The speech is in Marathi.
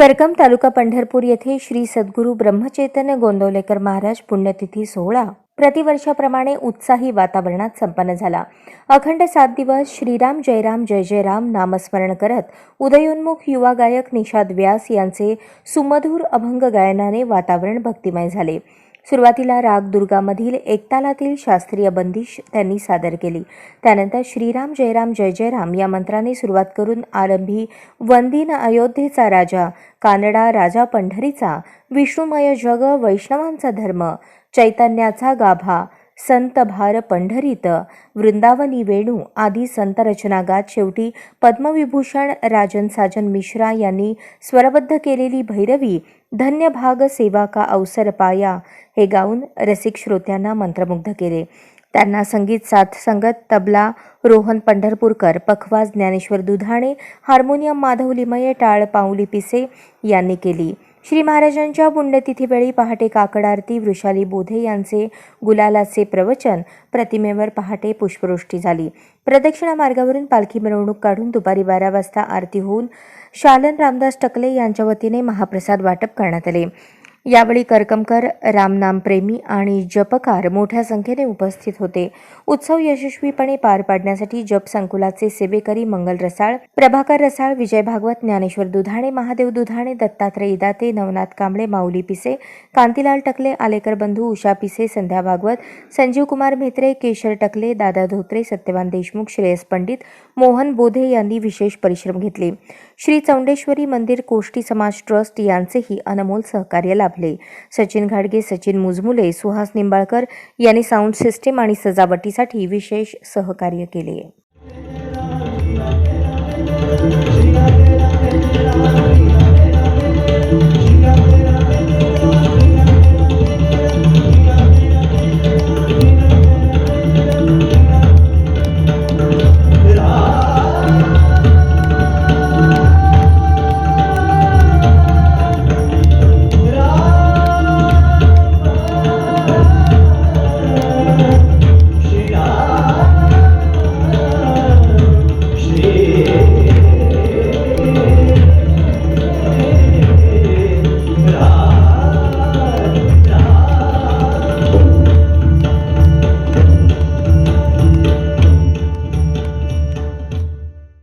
करकम तालुका पंढरपूर येथे श्री सद्गुरू ब्रह्मचैतन्य गोंदवलेकर महाराज पुण्यतिथी सोहळा. प्रतिवर्षाप्रमाणे उत्साही वातावरणात संपन्न झाला. अखंड सात दिवस श्रीराम जयराम जय जयराम नामस्मरण करत उदयोन्मुख युवा गायक निषाद व्यास यांचे सुमधूर अभंग गायनाने वातावरण भक्तिमय झाले. सुरुवातीला राग दुर्गामधील एकतालातील शास्त्रीय बंदिश त्यांनी सादर केली. त्यानंतर श्रीराम जयराम जय जयराम या मंत्राने सुरुवात करून आरंभी वंदीन अयोध्येचा राजा कानडा राजा पंढरीचा विष्णुमय जग वैष्णवांचा धर्म चैतन्याचा गाभा संत भार पंढरीत वृंदावनी वेणू आदी संत गात शेवटी पद्मविभूषण राजन साजन मिश्रा यांनी स्वरबद्ध केलेली भैरवी धन्य भाग सेवा का अवसर पाया हे गाऊन रसिक श्रोत्यांना मंत्रमुग्ध केले. त्यांना संगीत साथ संगत तबला रोहन पंढरपूरकर पखवाज ज्ञानेश्वर दुधाणे हार्मोनियम माधव लिमये टाळ पाऊली पिसे यांनी केली. श्री महाराजांच्या पुण्यतिथीवेळी पहाटे काकड आरती वृषाली बोधे यांचे गुलालाचे प्रवचन प्रतिमेवर पहाटे पुष्पवृष्टी झाली. प्रदक्षिणा मार्गावरून पालखी मिरवणूक काढून दुपारी बारा वाजता आरती होऊन शालन रामदास टकले यांच्या वतीने महाप्रसाद वाटप करण्यात आले. यावेळी करकमकर रामनामप्रेमी आणि जपकार मोठ्या संख्येने उपस्थित होते. उत्सव यशस्वीपणे पार पाडण्यासाठी जप संकुलाचे सेवेकरी मंगल रसाळ प्रभाकर रसाळ विजय भागवत ज्ञानेश्वर दुधाणे महादेव दुधाणे दत्तात्रय इदाते नवनाथ कांबळे माऊली पिसे कांतीलाल टकले आलेकर बंधू उषा पिसे संध्या भागवत संजीव कुमार म्हेत्रे केशर टकले दादा धोत्रे सत्यवान देशमुख श्रेयस पंडित मोहन बोधे यांनी विशेष परिश्रम घेतले. श्री चौंडेश्वरी मंदिर कोष्टी समाज ट्रस्ट यांचेही अनमोल सहकार्य लाभले. सचिन घाडगे सचिन मुजमुले सुहास निंबाळकर यांनी साऊंड सिस्टीम आणि सजावटीसाठी विशेष सहकार्य केले.